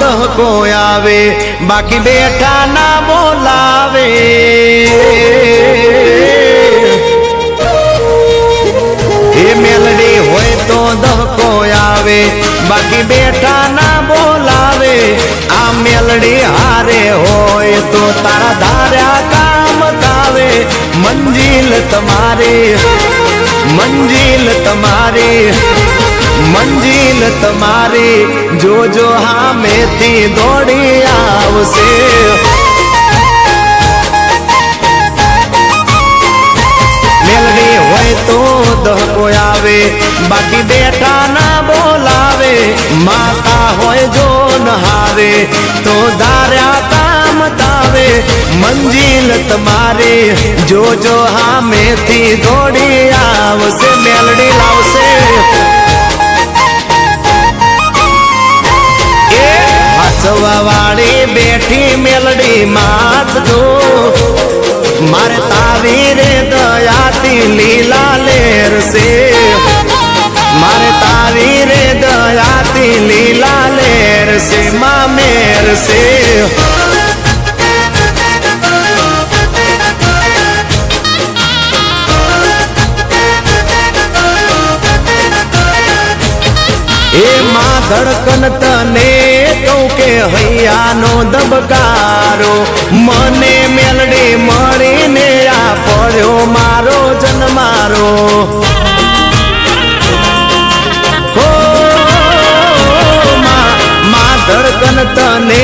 દહકો આવે, બાકી બેઠા ના બોલાવે. એ મેલડી હોય તો દહકો આવે, બાકી બેઠા ના બોલાવે. આ મેલડી હારે હોય તો તારા ધાર્યા કામ તાવે મંજિલ તમારી મંજિલ તમારી. મંજિલ તમારી જોજો હામેથી દોડી આવશે મેલડી હોય તો દહકો આવે બાકી બેઠા ના બોલાવે માતા હોય જો નહારે તો ધાર્યા કામ તાવે મંજિલ તમારે જોજો હામેથી દોડી આવશે માત જો મારે તારી રે દયાથી લીલા લેર સે મારે તારી રે દયાથી લીલા લેર સે મા મેર સે એ માં ધડકન તને હૈયાનો દબકારો મને મેલડી મળીને આ પડ્યો મારો જન્મારો. ધડકન તને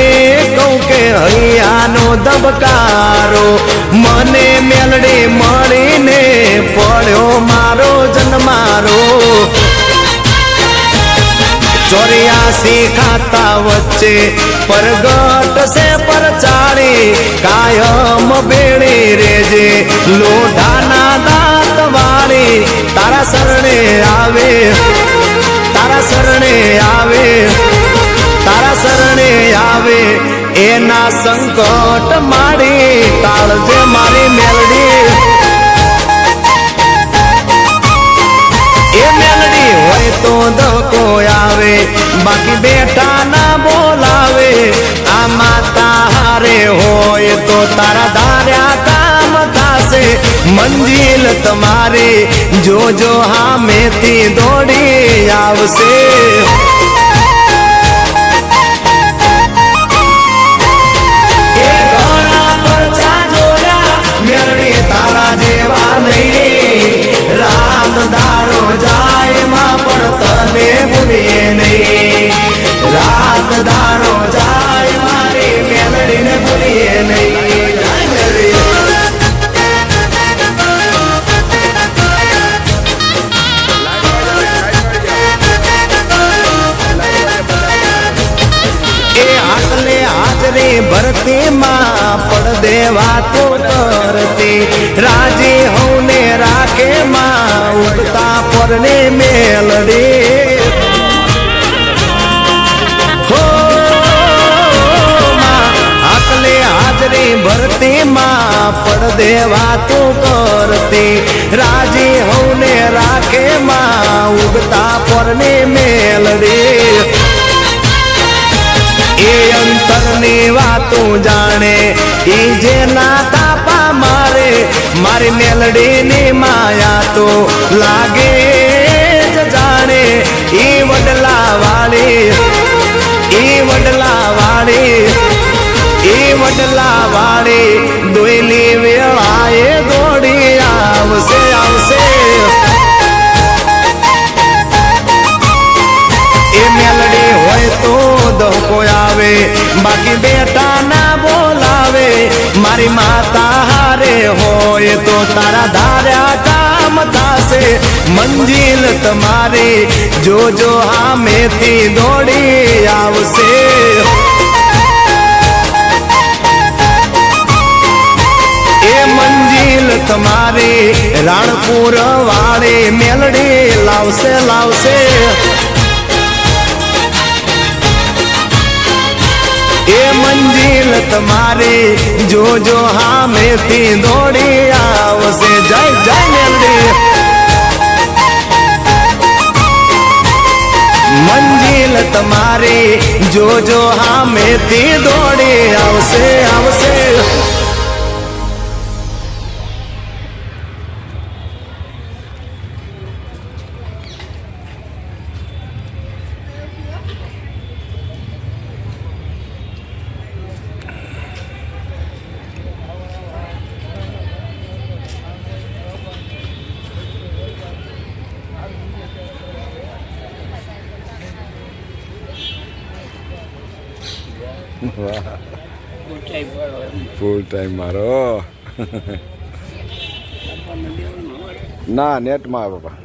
કહું કે હૈયાનો દબકારો મને મેલડી મળીને પડ્યો મારો જન્મારો. ખાતા વચ્ચે પરગટ છે પરચાળી કાયમ બેડી રેજે લોઢાના દાંત વાળી તારા શરણે આવે તારા શરણે આવે તારા શરણે આવે એના સંકટ મારી તાળજે મારી મેલડી એ હોય તો દકો આવે, બાકી બેઠા બોલાવે. આ માતા હોય તો તારા ધાર્યા કામ થાશે. મંજિલ તમારે, જોજો હામેથી દોડી આવશે. હાજરી પણ દેવા તો વાતો કરતી રાજી હોને રાખે માં ઉગતા પરને મેલ રે માં હાજરી ભરતી માં પડદે વાતો કરતી રાજી હવને રાખે માં ઉગતા પરને મેલડી. એ અંતરની વાતો જાણે. એ જે ના તાપા મારે મારી મેલડીની માયા તો લાગે બાકી બેટા ના બોલાવે મારી માતા હારે હોય તો તારા ધાર્યા કામ થાશે મંજિલ તમારી જોજો હામેથી દોડી આવશે એ મંજિલ તમારી રાણપુર વાળી મેલડી લાવશે લાવશે મંજિલ તમારી જોજો હામેથી દોડી આવશે. જય જય મેલડી. મંજિલ તમારી જોજો હામેથી દોડી આવશે આવશે. ફૂલ ટાઈમ મારો. ના નેટમાં બાપા.